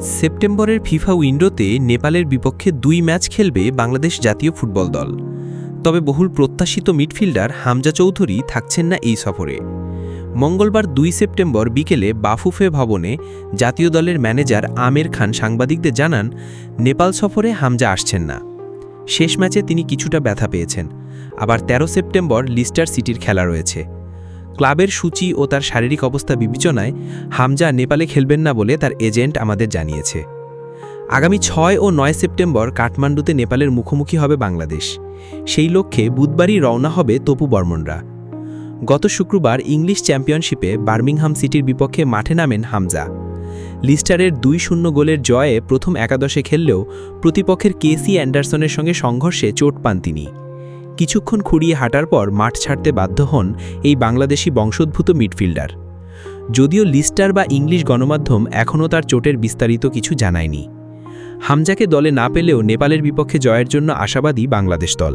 সেপ্টেম্বরের ফিফা উইন্ডোতে নেপালের বিপক্ষে দুই ম্যাচ খেলবে বাংলাদেশ জাতীয় ফুটবল দল। তবে বহুল প্রত্যাশিত মিডফিল্ডার হামজা চৌধুরী থাকছেন না এই সফরে। মঙ্গলবার দুই সেপ্টেম্বর বিকেলে বাফুফে ভবনে জাতীয় দলের ম্যানেজার আমের খান সাংবাদিকদের জানান, নেপাল সফরে হামজা আসছেন না। শেষ ম্যাচে তিনি কিছুটা ব্যথা পেয়েছেন। আবার ১৩ সেপ্টেম্বর লিস্টার সিটির খেলা রয়েছে। ক্লাবের সূচি ও তার শারীরিক অবস্থা বিবেচনায় হামজা নেপালে খেলবেন না বলে তার এজেন্ট আমাদের জানিয়েছে। আগামী ছয় ও নয় সেপ্টেম্বর কাঠমান্ডুতে নেপালের মুখোমুখি হবে বাংলাদেশ। সেই লক্ষ্যে বুধবারই রওনা হবে তপু বর্মনরা। গত শুক্রবার ইংলিশ চ্যাম্পিয়নশিপে বার্মিংহাম সিটির বিপক্ষে মাঠে নামেন হামজা। লিস্টারের দুই শূন্য গোলের জয়ে প্রথম একাদশে খেললেও প্রতিপক্ষের কেসি অ্যান্ডারসনের সঙ্গে সংঘর্ষে চোট পান তিনি। কিছুক্ষণ খুঁড়িয়ে হাঁটার পর মাঠ ছাড়তে বাধ্য হন এই বাংলাদেশি বংশোদ্ভূত মিডফিল্ডার। যদিও লিস্টার বা ইংলিশ গণমাধ্যম এখনও তার চোটের বিস্তারিত কিছু জানায়নি। হামজাকে দলে না পেলেও নেপালের বিপক্ষে জয়ের জন্য আশাবাদী বাংলাদেশ দল।